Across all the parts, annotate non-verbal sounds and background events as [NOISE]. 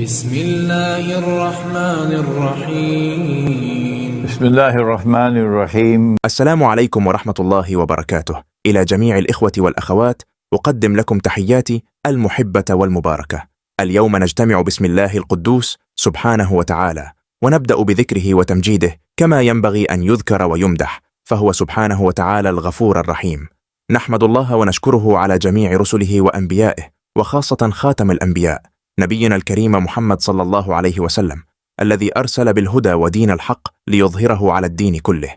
بسم الله الرحمن الرحيم بسم الله الرحمن الرحيم السلام عليكم ورحمة الله وبركاته. إلى جميع الإخوة والأخوات أقدم لكم تحياتي المحبة والمباركة. اليوم نجتمع بسم الله القدوس سبحانه وتعالى ونبدأ بذكره وتمجيده كما ينبغي أن يذكر ويمدح فهو سبحانه وتعالى الغفور الرحيم. نحمد الله ونشكره على جميع رسله وأنبيائه وخاصة خاتم الأنبياء نبينا الكريم محمد صلى الله عليه وسلم الذي أرسل بالهدى ودين الحق ليظهره على الدين كله.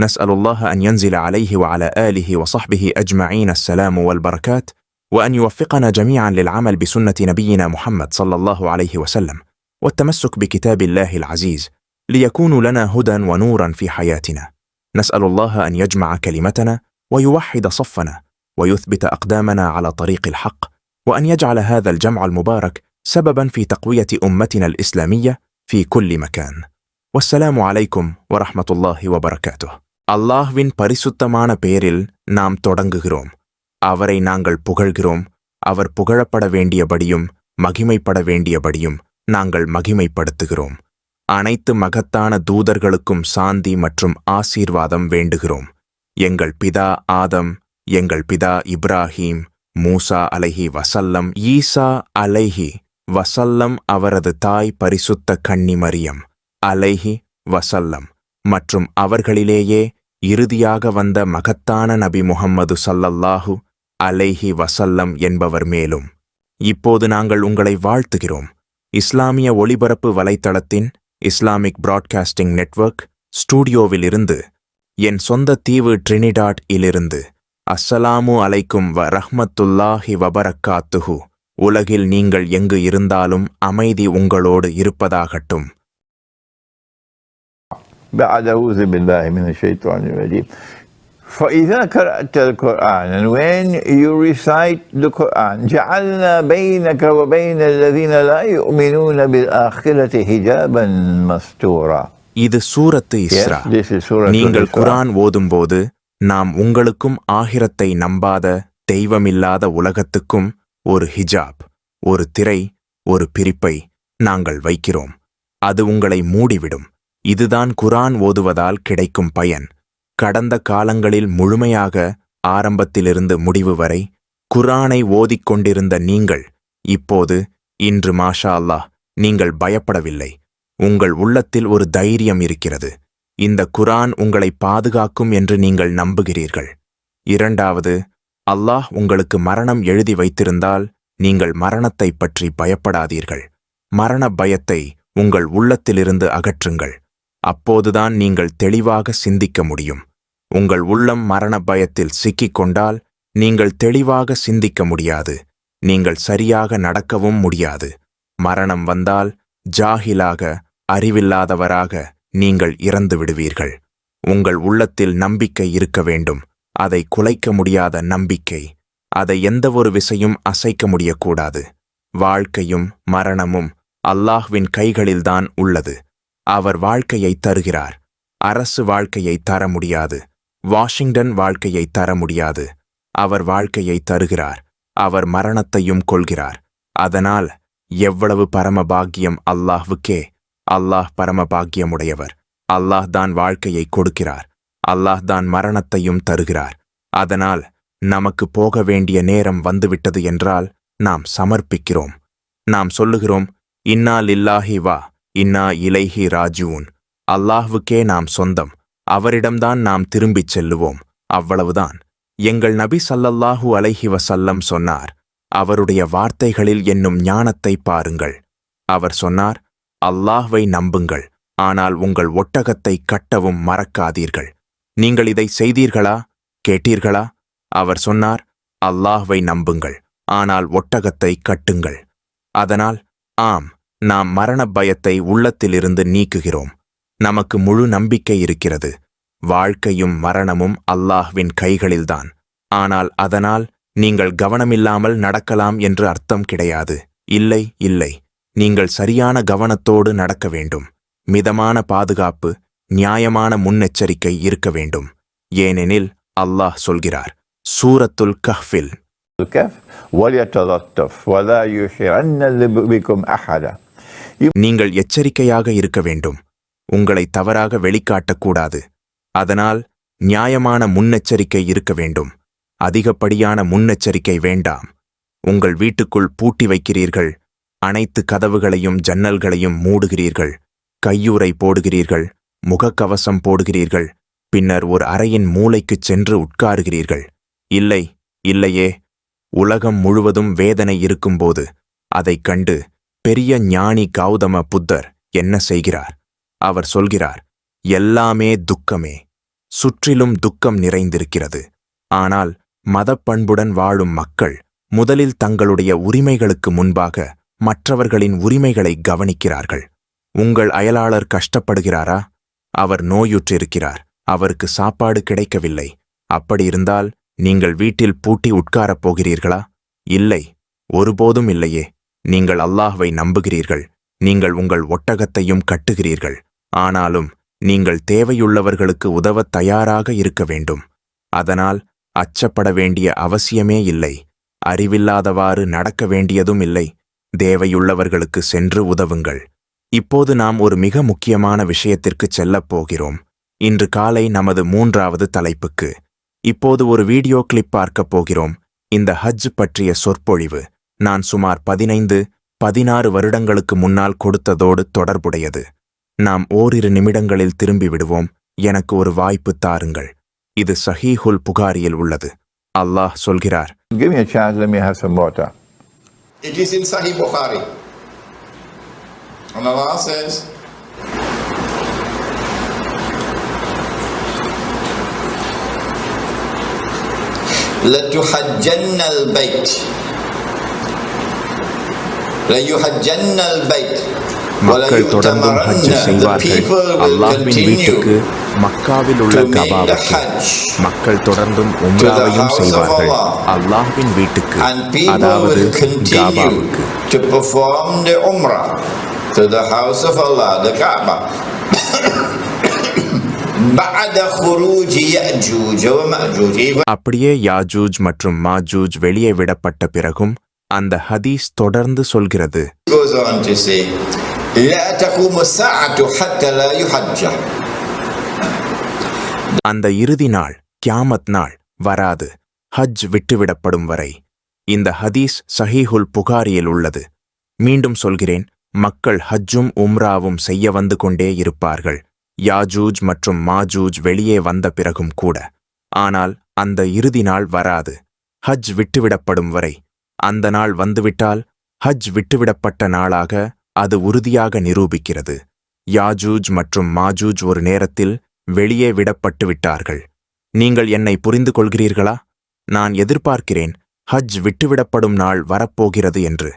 نسأل الله أن ينزل عليه وعلى آله وصحبه أجمعين السلام والبركات وأن يوفقنا جميعا للعمل بسنة نبينا محمد صلى الله عليه وسلم والتمسك بكتاب الله العزيز ليكونوا لنا هدى ونورا في حياتنا. نسأل الله أن يجمع كلمتنا ويوحد صفنا ويثبت أقدامنا على طريق الحق وأن يجعل هذا الجمع المبارك سببا في تقوية أمتنا الإسلامية في كل مكان. والسلام عليكم ورحمة الله وبركاته. அல்லாஹ்வின் பரிசுத்தமான பெயரில் நாம் தொடங்குகிறோம் அவரை நாங்கள் புகழ்கிறோம் அவர் புகழப்பட வேண்டியபடியும் மகிமைப்பட வேண்டியபடியும் நாங்கள் மகிமைப்படுத்துகிறோம் அனைத்து மகத்தான தூதர்களுக்கும் சாந்தி மற்றும் ஆசீர்வாதம் வேண்டுகிறோம் எங்கள் பிதா ஆதம் எங்கள் பிதா இப்ராஹீம் மூசா அலைஹி வசல்லம் ஈசா அலைஹி வசல்லம் அவரது தாய் பரிசுத்த கன்னி மரியம். அலைஹி வசல்லம். மற்றும் அவர்களிலேயே இறுதியாக வந்த மகத்தான நபி முகம்மது சல்லல்லாஹு அலைஹி வசல்லம் என்பவர் மேலும். இப்போது நாங்கள் உங்களை வாழ்த்துகிறோம். இஸ்லாமிய ஒளிபரப்பு வலைத்தளத்தின் இஸ்லாமிக் பிராட்காஸ்டிங் நெட்வொர்க் ஸ்டூடியோவில் இருந்து என் சொந்த தீவு ட்ரினிடாட் இலிருந்து அஸ்ஸலாமு அலைக்கும் வ ரஹ்மத்துல்லாஹி வபரக்காத்துஹு. உலகில் நீங்கள் எங்கு இருந்தாலும் அமைதி உங்களோடு இருப்பதாகட்டும் بعد أعوذ بالله من الشيطان الرجيم فإذا قرأت القرآن and when you recite the Quran جعلنا بينك وبين الذين لا يؤمنون بالآخرة حجابا مستورا இது சூரத்து Yes, Isra this is Surah நீங்கள் Al-Isra. குரான் ஓதும்போது நாம் உங்களுக்கும் ஆகிரத்தை நம்பாத தெய்வமில்லாத உலகத்துக்கும் ஒரு ஹிஜாப் ஒரு திரை ஒரு பிரிப்பை நாங்கள் வைக்கிறோம். அது உங்களை மூடிவிடும். இதுதான் குரான் ஓதுவதால் கிடைக்கும் பயன். கடந்த காலங்களில் முழுமையாக ஆரம்பத்திலிருந்து முடிவு வரை குரானை ஓதிக் கொண்டிருந்த நீங்கள் இப்போது இன்று மாஷா அல்லாஹ் நீங்கள் பயப்படவில்லை. உங்கள் உள்ளத்தில் ஒரு தைரியம் இருக்கிறது. இந்த குரான் உங்களை பாதுகாக்கும் என்று நீங்கள் நம்புகிறீர்கள். இரண்டாவது அல்லாஹ் உங்களுக்கு மரணம் எழுதி வைத்திருந்தால் நீங்கள் மரணத்தைப் பற்றி பயப்படாதீர்கள். மரண பயத்தை உங்கள் உள்ளத்திலிருந்து அகற்றுங்கள். அப்போதுதான் நீங்கள் தெளிவாக சிந்திக்க முடியும். உங்கள் உள்ளம் மரண பயத்தில் சிக்கிக் கொண்டால் நீங்கள் தெளிவாக சிந்திக்க முடியாது. நீங்கள் சரியாக நடக்கவும் முடியாது. மரணம் வந்தால் ஜாகிலாக அறிவில்லாதவராக நீங்கள் இறந்து விடுவீர்கள் உங்கள் உள்ளத்தில் நம்பிக்கை இருக்க வேண்டும். அதை குலைக்க முடியாத நம்பிக்கை. அதை எந்தவொரு விசையும் அசைக்க முடியக்கூடாது. வாழ்க்கையும் மரணமும் அல்லாஹ்வின் கைகளில்தான் உள்ளது. அவர் வாழ்க்கையை தருகிறார். அரசு வாழ்க்கையை தர முடியாது. வாஷிங்டன் வாழ்க்கையை தர முடியாது. அவர் வாழ்க்கையை தருகிறார். அவர் மரணத்தையும் கொள்கிறார் அதனால் எவ்வளவு பரம பாக்கியம் அல்லாஹ்வுக்கே? அல்லாஹ் பரம பாக்கியமுடையவர். அல்லாஹ் தான் வாழ்க்கையை கொடுக்கிறார். அல்லாஹ் தான் மரணத்தையும் தருகிறார். அதனால் நமக்கு போக வேண்டிய நேரம் வந்துவிட்டது என்றால் நாம் சமர்ப்பிக்கிறோம். நாம் சொல்லுகிறோம் இன்னா லில்லாஹி வா இன்னா இலைஹி ராஜூன் அல்லாஹ்வுக்கே நாம் சொந்தம் அவரிடம்தான் நாம் திரும்பிச் செல்லுவோம். அவ்வளவுதான். எங்கள் நபி சல்லல்லாஹு அலைஹி வசல்லம் சொன்னார் அவருடைய வார்த்தைகளில் என்னும் ஞானத்தை பாருங்கள். அவர் சொன்னார் அல்லாஹ்வை நம்புங்கள் ஆனால் உங்கள் ஒட்டகத்தை கட்டவும் மறக்காதீர்கள். நீங்கள் இதை செய்தீர்களா? கேட்டீர்களா? அவர் சொன்னார் அல்லாஹ்வை நம்புங்கள் ஆனால் ஒட்டகத்தை கட்டுங்கள். அதனால் ஆம் நாம் மரண பயத்தை உள்ளத்திலிருந்து நீக்குகிறோம். நமக்கு முழு நம்பிக்கை இருக்கிறது. வாழ்க்கையும் மரணமும் அல்லாஹ்வின் கைகளில்தான். ஆனால் அதனால் நீங்கள் கவனமில்லாமல் நடக்கலாம் என்று அர்த்தம் கிடையாது. இல்லை இல்லை நீங்கள் சரியான கவனத்தோடு நடக்க வேண்டும். மிதமான பாதுகாப்பு நியாயமான முன்னெச்சரிக்கை இருக்க வேண்டும். ஏனெனில் அல்லாஹ் சொல்கிறார் சூரத்துல் கஹ்ஃபில். நீங்கள் எச்சரிக்கையாக இருக்க வேண்டும். உங்களை தவறாக வெளிக்காட்டக்கூடாது. அதனால் நியாயமான முன்னெச்சரிக்கை இருக்க வேண்டும். அதிகப்படியான முன்னெச்சரிக்கை வேண்டாம். உங்கள் வீட்டுக்குள் பூட்டி வைக்கிறீர்கள். அனைத்து கதவுகளையும் ஜன்னல்களையும் மூடுகிறீர்கள். கையூரை போடுகிறீர்கள். முகக்கவசம் போடுகிறீர்கள் பின்னர் ஒரு அறையின் மூளைக்குச் சென்று உட்காருகிறீர்கள். இல்லை இல்லையே உலகம் முழுவதும் வேதனை இருக்கும்போது அதைக் கண்டு பெரிய ஞானி கௌதம புத்தர் என்ன செய்கிறார்? அவர் சொல்கிறார் எல்லாமே துக்கமே சுற்றிலும் துக்கம் நிறைந்திருக்கிறது. ஆனால் மதப்பண்புடன் வாழும் மக்கள் முதலில் தங்களுடைய உரிமைகளுக்கு முன்பாக மற்றவர்களின் உரிமைகளை கவனிக்கிறார்கள். உங்கள் அயலாளர் கஷ்டப்படுகிறாரா? அவர் நோயுற்றிருக்கிறார். அவருக்கு சாப்பாடு கிடைக்கவில்லை. அப்படியிருந்தால் நீங்கள் வீட்டில் பூட்டி உட்காரப் போகிறீர்களா? இல்லை. ஒருபோதும் இல்லையே. நீங்கள் அல்லாஹ்வை நம்புகிறீர்கள். நீங்கள் உங்கள் ஒட்டகத்தையும் கட்டுகிறீர்கள். ஆனாலும் நீங்கள் தேவையுள்ளவர்களுக்கு உதவத் தயாராக இருக்க வேண்டும். அதனால் அச்சப்பட வேண்டிய அவசியமே இல்லை. அறிவில்லாதவாறு நடக்க வேண்டியதும் இல்லை. தேவையுள்ளவர்களுக்கு சென்று உதவுங்கள். இப்போது நாம் ஒரு மிக முக்கியமான விஷயத்திற்குச் செல்லப் போகிறோம். இன்று காலை நமது மூன்றாவது தலைப்புக்கு. இப்போது ஒரு வீடியோ கிளிப் பார்க்கப் போகிறோம். இந்த ஹஜ் பற்றிய சொற்பொழிவு நான் சுமார் பதினைந்து பதினாறு வருடங்களுக்கு முன்னால் கொடுத்ததோடு தொடர்புடையது. நாம் ஓரிரு நிமிடங்களில் திரும்பி விடுவோம். எனக்கு ஒரு வாய்ப்பு தாருங்கள். இது சஹீஹுல் புகாரியில் உள்ளது. அல்லாஹ் சொல்கிறார். Give me a chance, let me have some water. It is in Sahih Bukhari. And Allah says, لتحجن البيت ليحجن البيت மக்கள் தொடர்ந்தும் ஹஜ் The செய்வார்கள் people will அல்லாஹ்வின் வீட்டுக்கு continue மக்காவில் உள்ள to make the கபாவுக்கு Hajj மக்கள் தொடர்ந்தும் உம்ராவையும் house of செய்வார்கள் Allah. அல்லாஹ்வின் வீட்டுக்கு and people அதாவது will continue காபாவுக்கு to the house of Allah, the Kaaba. [COUGHS] அப்படியே யாஜூஜ் மற்றும் மாஜூஜ் வெளியே விடப்பட்ட பிறகும் அந்த ஹதீஸ் தொடர்ந்து சொல்கிறது. அந்த இறுதி நாள் கியாமத் நாள் வராது. ஹஜ் விட்டுவிடப்படும் வரை. இந்த ஹதீஸ் சஹீஹுல் புகாரியில் உள்ளது. மீண்டும் சொல்கிறேன் மக்கள் ஹஜ்ஜும் உம்ராவும் செய்ய வந்து கொண்டே இருப்பார்கள். யாஜூஜ் மற்றும் மாஜூஜ் வெளியே வந்த பிறகும் கூட. ஆனால் அந்த இறுதி நாள் வராது. ஹஜ் விட்டுவிடப்படும் வரை. அந்த நாள் வந்துவிட்டால் ஹஜ் விட்டுவிடப்பட்ட நாளாக அது உறுதியாக நிரூபிக்கிறது. யாஜூஜ் மற்றும் மாஜூஜ் ஒரு நேரத்தில் வெளியே விடப்பட்டு விட்டார்கள். நீங்கள் என்னை புரிந்து கொள்கிறீர்களா? நான் எதிர்பார்க்கிறேன். ஹஜ் விட்டுவிடப்படும் நாள் வரப்போகிறது என்று.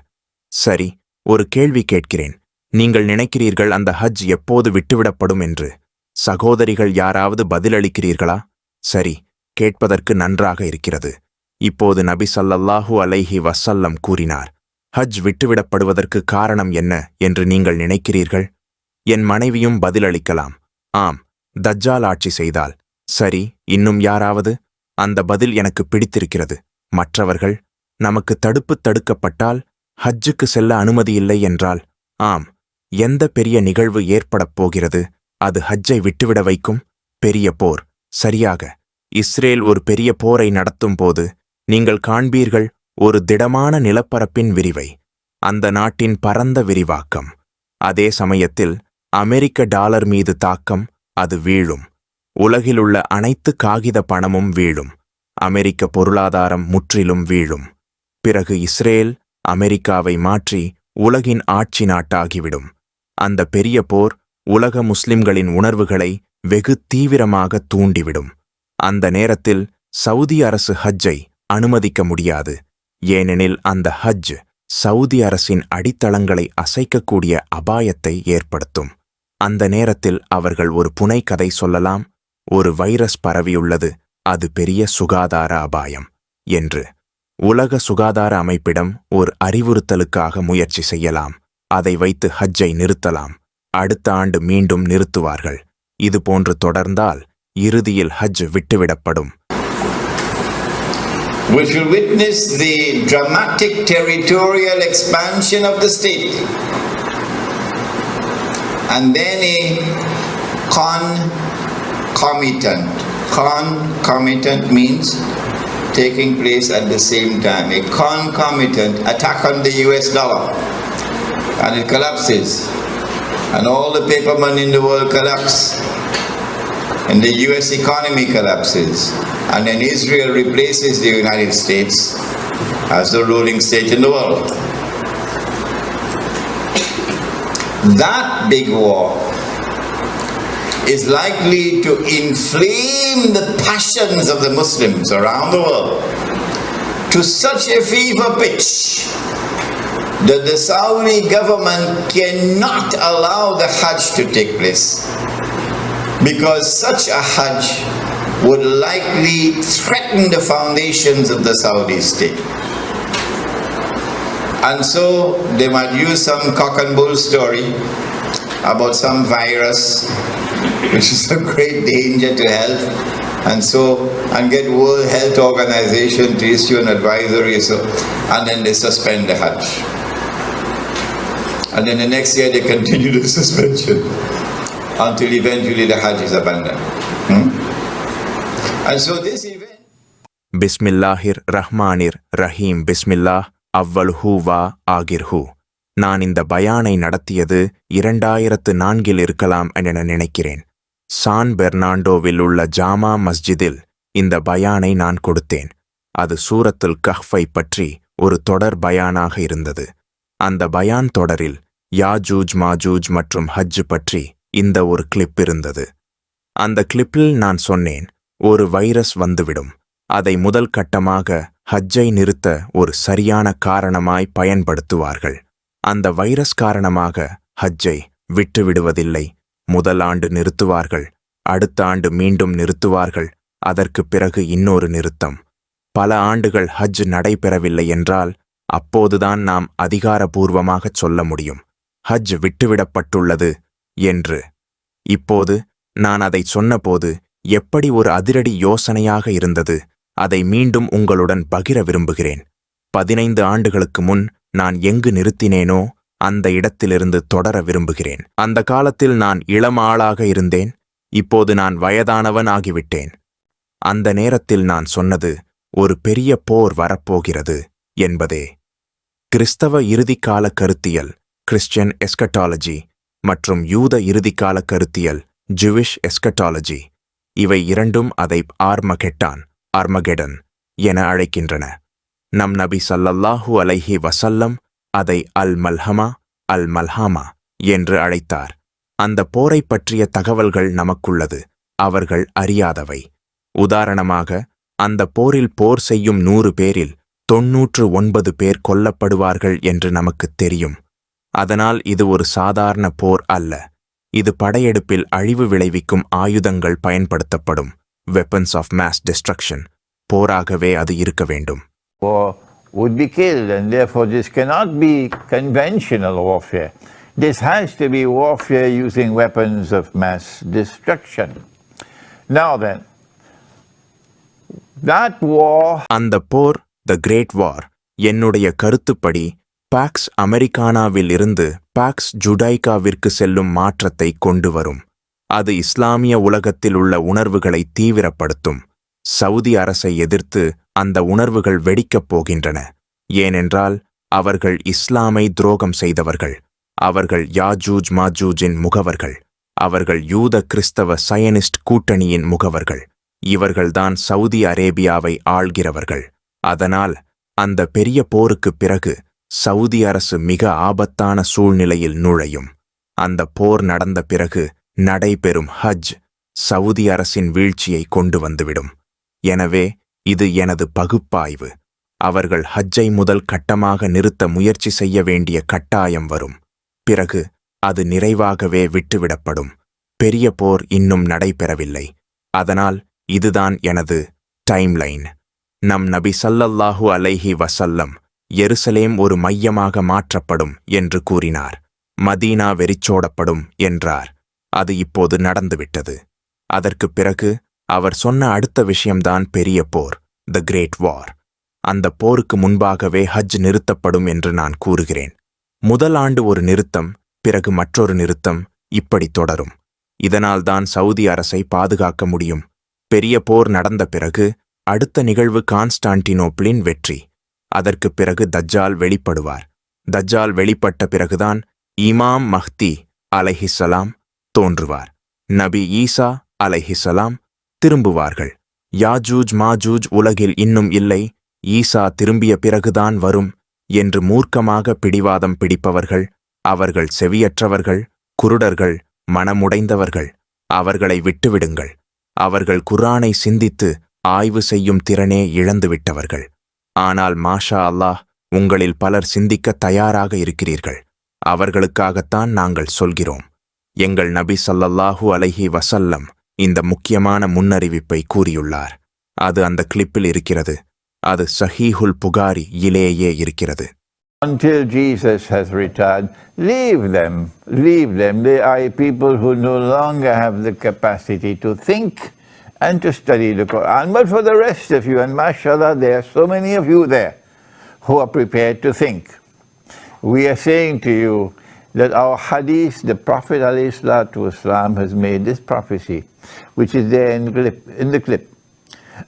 சரி ஒரு கேள்வி கேட்கிறேன். நீங்கள் நினைக்கிறீர்கள் அந்த ஹஜ் எப்போது விட்டுவிடப்படும் என்று. சகோதரிகள் யாராவது பதிலளிக்கிறீர்களா? சரி கேட்பதற்கு நன்றாக இருக்கிறது. இப்போது நபி சல்லல்லாஹு அலைஹி வசல்லம் கூறினார் ஹஜ் விட்டுவிடப்படுவதற்கு காரணம் என்ன என்று நீங்கள் நினைக்கிறீர்கள்? என் மனைவியும் பதிலளிக்கலாம். ஆம் தஜ்ஜால் ஆட்சி செய்தால் சரி இன்னும் யாராவது? அந்த பதில் எனக்கு பிடித்திருக்கிறது. மற்றவர்கள் நமக்கு தடுப்பு தடுக்கப்பட்டால் ஹஜ்ஜுக்கு செல்ல அனுமதி இல்லை என்றால் ஆம் எந்த பெரிய நிகழ்வு ஏற்படப் போகிறது அது ஹஜ்ஜை விட்டுவிட வைக்கும்? பெரிய போர். சரியாக. இஸ்ரேல் ஒரு பெரிய போரை நடத்தும் போது நீங்கள் காண்பீர்கள் ஒரு திடமான நிலப்பரப்பின் விரிவை. அந்த நாட்டின் பரந்த விரிவாக்கம். அதே சமயத்தில் அமெரிக்க டாலர் மீது தாக்கம் அது வீழும். உலகிலுள்ள அனைத்து காகித பணமும் வீழும். அமெரிக்க பொருளாதாரம் முற்றிலும் வீழும். பிறகு இஸ்ரேல் அமெரிக்காவை மாற்றி உலகின் ஆட்சி நாட்டாகிவிடும். அந்த பெரிய போர் உலக முஸ்லிம்களின் உணர்வுகளை வெகு தீவிரமாக தூண்டிவிடும். அந்த நேரத்தில் சவுதி அரசு ஹஜ்ஜை அனுமதிக்க முடியாது. ஏனெனில் அந்த ஹஜ் சவுதி அரசின் அடித்தளங்களை அசைக்கக்கூடிய அபாயத்தை ஏற்படுத்தும். அந்த நேரத்தில் அவர்கள் ஒரு புனைக்கதை சொல்லலாம் ஒரு வைரஸ் பரவியுள்ளது அது பெரிய சுகாதார அபாயம் என்று. உலக சுகாதார அமைப்பிடம் ஒரு அறிவுறுத்தலுக்காக முயற்சி செய்யலாம். அதை வைத்து ஹஜ்ஜை நிறுத்தலாம். அடுத்த ஆண்டு மீண்டும் நிறுத்துவார்கள். இது போன்று தொடர்ந்தால் இறுதியில் ஹஜ் விட்டுவிடப்படும். Which will witness the dramatic territorial expansion of the state? And then a concomitant. Concomitant means taking place at the same time. A concomitant attack on the US dollar and it collapses. And all the paper money in the world collapse. And the US economy collapses. And then Israel replaces the United States as the ruling state in the world. That big war is likely to inflame the passions of the Muslims around the world to such a fever pitch that the Saudi government cannot allow the Hajj to take place because such a Hajj would likely threaten the foundations of the Saudi state. And so they might use some cock and bull story about some virus which is a great danger to health and so and get World Health Organization to issue an advisory so and then they suspend the Hajj. And then the next year they continue the [LAUGHS] suspension until eventually the Hajj is abandoned. Hmm? And so this event பிஸ்மில்லாஹிர் ரஹ்மானிர் ரஹீம் பிஸ்மில்லாஹ் அவ்வல்ஹூ வா ஆகிர்ஹூ நான் இந்த பயானை நடத்தியது இரண்டாயிரத்து நான்கில் இருக்கலாம் என நினைக்கிறேன் சான் பெர்னாண்டோவில் உள்ள ஜாமா மஸ்ஜிதில் இந்த பயானை நான் கொடுத்தேன். அது சூரத்துல் கஹ்ஃபை பற்றி ஒரு தொடர் பயானாக இருந்தது. அந்த பயான் தொடரில் யாஜூஜ் மாஜூஜ் மற்றும் ஹஜ் பற்றி இந்த ஒரு கிளிப் இருந்தது. அந்த கிளிப்பில் நான் சொன்னேன் ஒரு வைரஸ் வந்துவிடும். அதை முதல் கட்டமாக ஹஜ்ஜை நிறுத்த ஒரு சரியான காரணமாய் பயன்படுத்துவார்கள். அந்த வைரஸ் காரணமாக ஹஜ்ஜை விட்டுவிடுவதில்லை. முதல் ஆண்டு நிறுத்துவார்கள் அடுத்த ஆண்டு மீண்டும் நிறுத்துவார்கள் அதற்குப் பிறகு இன்னொரு நிறுத்தம். பல ஆண்டுகள் ஹஜ் நடைபெறவில்லை என்றால் அப்போதுதான் நாம் அதிகாரபூர்வமாகச் சொல்ல முடியும். ஹஜ் விட்டுவிடப்பட்டுள்ளது என்று. இப்போது நான் அதை சொன்னபோது எப்படி ஒரு அதிரடி யோசனையாக இருந்தது அதை மீண்டும் உங்களுடன் பகிர விரும்புகிறேன். பதினைந்து ஆண்டுகளுக்கு முன் நான் எங்கு நிறுத்தினேனோ அந்த இடத்திலிருந்து தொடர விரும்புகிறேன். அந்த காலத்தில் நான் இளம் ஆளாக இருந்தேன். இப்போது நான் வயதானவன் ஆகிவிட்டேன். அந்த நேரத்தில் நான் சொன்னது ஒரு பெரிய போர் வரப்போகிறது என்பதே. கிறிஸ்தவ இறுதிக்கால கருத்தியல் கிறிஸ்டியன் எஸ்கட்டாலஜி மற்றும் யூத இறுதிக்கால கருத்தியல் ஜுவிஷ் எஸ்கட்டாலஜி. இவை இரண்டும் அதை ஆர்மகெட்டான் ஆர்மகெடன் என அழைக்கின்றன. நம் நபி சல்லல்லாஹு அலைஹி வசல்லம் அதை அல் மல்ஹமா அல் மல்ஹாமா என்று அழைத்தார். அந்த போரை பற்றிய தகவல்கள் நமக்குள்ளது அவர்கள் அறியாதவை. உதாரணமாக அந்த போரில் போர் செய்யும் நூறு பேரில் தொன்னூற்று ஒன்பது பேர் கொல்லப்படுவார்கள் என்று நமக்குத் தெரியும். அதனால் இது ஒரு சாதாரண போர் அல்ல. இது படையெடுப்பில் அழிவு விளைவிக்கும் ஆயுதங்கள் பயன்படுத்தப்படும். வெப்பன்ஸ் ஆஃப் மேஸ் டிஸ்ட்ரக்ஷன் போராகவே அது இருக்க வேண்டும். Would be killed, and therefore this cannot be conventional warfare. This has to be warfare using weapons of mass destruction. Now then, that war அந்த போர் த கிரேட் வார் என்னுடைய கருத்துப்படி பாக்ஸ் அமெரிக்கானாவில் இருந்து box ஜுடைகாவிற்கு செல்லும் மாற்றத்தை கொண்டு வரும் அது இஸ்லாமிய உலகத்தில் உள்ள உணர்வுகளை தீவிரப்படுத்தும் சவுதி அரசை எதிர்த்து அந்த உணர்வுகள் வெடிக்கப் போகின்றன. ஏனென்றால் அவர்கள் இஸ்லாமை துரோகம் செய்தவர்கள். அவர்கள் யாஜூஜ் மாஜூஜின் முகவர்கள். அவர்கள் யூத கிறிஸ்தவ சயனிஸ்ட் கூட்டணியின் முகவர்கள். இவர்கள்தான் சவுதி அரேபியாவை ஆள்கிறவர்கள். அதனால் அந்த பெரிய போருக்குப் பிறகு சவுதி அரசு மிக ஆபத்தான சூழ்நிலையில் நுழையும். அந்த போர் நடந்த பிறகு நடைபெறும் ஹஜ் சவுதி அரசின் வீழ்ச்சியை கொண்டு வந்துவிடும். எனவே இது எனது பகுப்பாய்வு. அவர்கள் ஹஜ்ஜை முதல் கட்டமாக நிறுத்த முயற்சி செய்ய வேண்டிய கட்டாயம் வரும். பிறகு அது நிறைவாகவே விட்டுவிடப்படும். பெரிய போர் இன்னும் நடைபெறவில்லை. அதனால் இதுதான் எனது டைம்லைன். நம் நபி சல்லல்லாஹு அலைஹி வசல்லம் எருசலேம் ஒரு மையமாக மாற்றப்படும் என்று கூறினார். மதீனா வெறிச்சோடப்படும் என்றார். அது இப்போது நடந்துவிட்டது. அதற்குப் பிறகு அவர் சொன்ன அடுத்த விஷயம்தான் பெரிய போர் த கிரேட் வார் அந்த போருக்கு முன்பாகவே ஹஜ் நிறுத்தப்படும் என்று நான் கூறுகிறேன். முதல் ஆண்டு ஒரு நிறுத்தம் பிறகு மற்றொரு நிறுத்தம் இப்படி தொடரும். இதனால்தான் சவுதி அரசை பாதுகாக்க முடியும். பெரிய போர் நடந்த பிறகு அடுத்த நிகழ்வு கான்ஸ்டான்டினோப்பிளின் வெற்றி. அதற்குப் பிறகு தஜ்ஜால் வெளிப்படுவார். தஜ்ஜால் வெளிப்பட்ட பிறகுதான் இமாம் மஹ்தி அலைஹிஸ்ஸலாம் தோன்றுவார். நபி ஈசா அலைஹிஸ்ஸலாம் திரும்புவார்கள். யாஜூஜ் மாஜூஜ் உலகில் இன்னும் இல்லை. ஈசா திரும்பிய பிறகுதான் வரும் என்று மூர்க்கமாக பிடிவாதம் பிடிப்பவர்கள் அவர்கள் செவியற்றவர்கள் குருடர்கள் மனமுடைந்தவர்கள் அவர்களை விட்டுவிடுங்கள். அவர்கள் குர்ஆனை சிந்தித்து ஆய்வு செய்யும் திறனே இழந்துவிட்டவர்கள். ஆனால் மாஷா அல்லாஹ் உங்களில் பலர் சிந்திக்க தயாராக இருக்கிறீர்கள். அவர்களுக்காகத்தான் நாங்கள் சொல்கிறோம். எங்கள் நபி சல்லல்லாஹூ அலஹி வசல்லம் இந்த முக்கியமான முன்னறிவிப்பை கூறியுள்ளார் அது அந்த கிளிப்பில் இருக்கிறது அது சஹீஹுல் புகாரி இலேயே இருக்கிறது Until Jesus has returned, leave them. Leave them. They are people who no longer have the capacity to think and to study the Quran. But for the rest of you, and mashallah, there are so many of you there who are prepared to think. We are saying to you that our hadith, the Prophet ﷺ has made this prophecy, which is there in, clip, in the clip,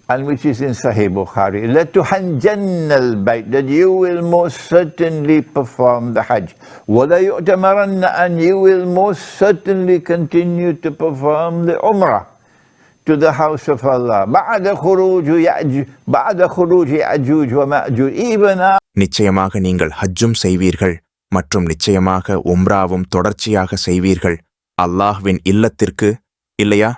and which is in Sahih Bukhari. لَتُحَنْجَنَّ الْبَيْتِ That you will most certainly perform the Hajj. وَلَا يُؤْتَمَرَنَّ And you will most certainly continue to perform the Umrah to the house of Allah. بعد خروج يأجوج بعد خروج يأجوج ومأجوج even நிச்சயமாக நீங்கள் ஹஜ்ஜும் செய்வீர்கள் மற்றும் நிச்சயமாக உம்ராவும் தொடர்ச்சியாக செய்வீர்கள் அல்லாஹ்வின் இல்லத்திற்கு இல்லையா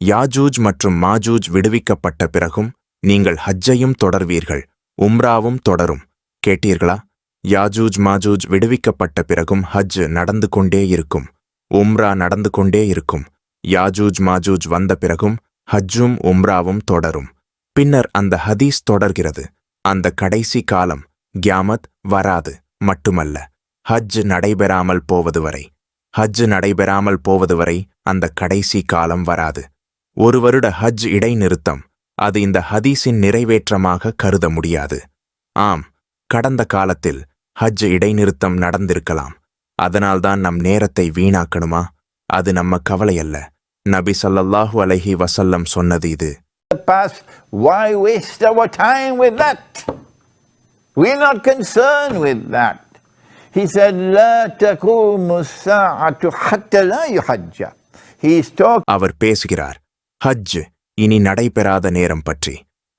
யாஜூஜ் மற்றும் மாஜூஜ் விடுவிக்கப்பட்ட பிறகும் நீங்கள் ஹஜ்ஜையும் தொடர்வீர்கள் உம்ராவும் தொடரும். கேட்டீர்களா? யாஜூஜ் மாஜூஜ் விடுவிக்கப்பட்ட பிறகும் ஹஜ் நடந்து கொண்டே இருக்கும் உம்ரா நடந்து கொண்டே இருக்கும். யாஜூஜ் மாஜூஜ் வந்த பிறகும் ஹஜ்ஜும் உம்ராவும் தொடரும். பின்னர் அந்த ஹதீஸ் தொடர்கிறது. அந்த கடைசி காலம் கியாமத் வராது மட்டுமல்ல ஹஜ் நடைபெறாமல் போவது வரை. ஹஜ் நடைபெறாமல் போவது வரை அந்த கடைசி காலம் வராது. ஒரு வருட ஹஜ் இடைநிறுத்தம். அது இந்த ஹதீஸின் நிறைவேற்றமாக கருத முடியாது. ஆம் கடந்த காலத்தில் ஹஜ் இடைநிறுத்தம் நடந்திருக்கலாம். அதனால்தான் நம் நேரத்தை வீணாக்கணுமா? அது நம்ம கவலை அல்ல நபி சல்லல்லாஹு அலஹி வசல்லம் சொன்னது இது. We're not concerned with that. He said, La takumu sa'atu hatta la yuhajja. He is talking. அவர் பேசுகிறார். ஹஜ் இனி நடைபெறாத நேரம் பற்றி.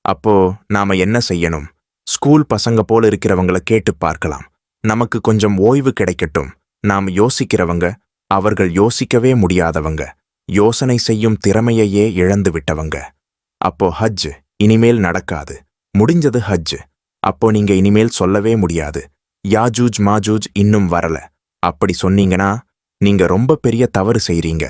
அப்போ நாம என்ன செய்யணும்? ஸ்கூல் பசங்க போல இருக்கிறவங்கள கேட்டு பார்க்கலாம். நமக்கு கொஞ்சம் ஓய்வு கிடைக்கட்டும். நாம் யோசிக்கிறவங்க அவர்கள் யோசிக்கவே முடியாதவங்க யோசனை செய்யும் திறமையையே இழந்து விட்டவங்க. அப்போ ஹஜ் இனிமேல் நடக்காது. முடிஞ்சது ஹஜ். அப்போ நீங்க இனிமேல் சொல்லவே முடியாது. யாஜூஜ் மாஜூஜ் இன்னும் வரல. அப்படி சொன்னீங்கன்னா நீங்க ரொம்ப பெரிய தவறு செய்றீங்க.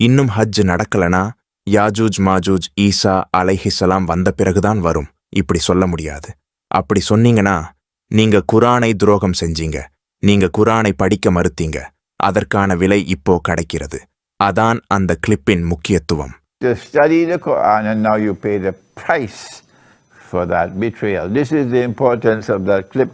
இன்னும் ஹஜ் நடக்கலனா யாஜூஜ் மாஜூஜ் ஈசா அலைஹிசலாம் வந்த பிறகுதான் வரும். இப்படி சொல்ல முடியாது. அப்படி சொன்னீங்கன்னா நீங்க குரானை துரோகம் செஞ்சீங்க. நீங்க குரானை படிக்க மறுத்தீங்க. அதற்கான விலை இப்போ கிடைக்கிறது. அதான் அந்த கிளிப்பின் முக்கியத்துவம். To study the Quran and now you pay the price for that betrayal. This is the importance of that clip.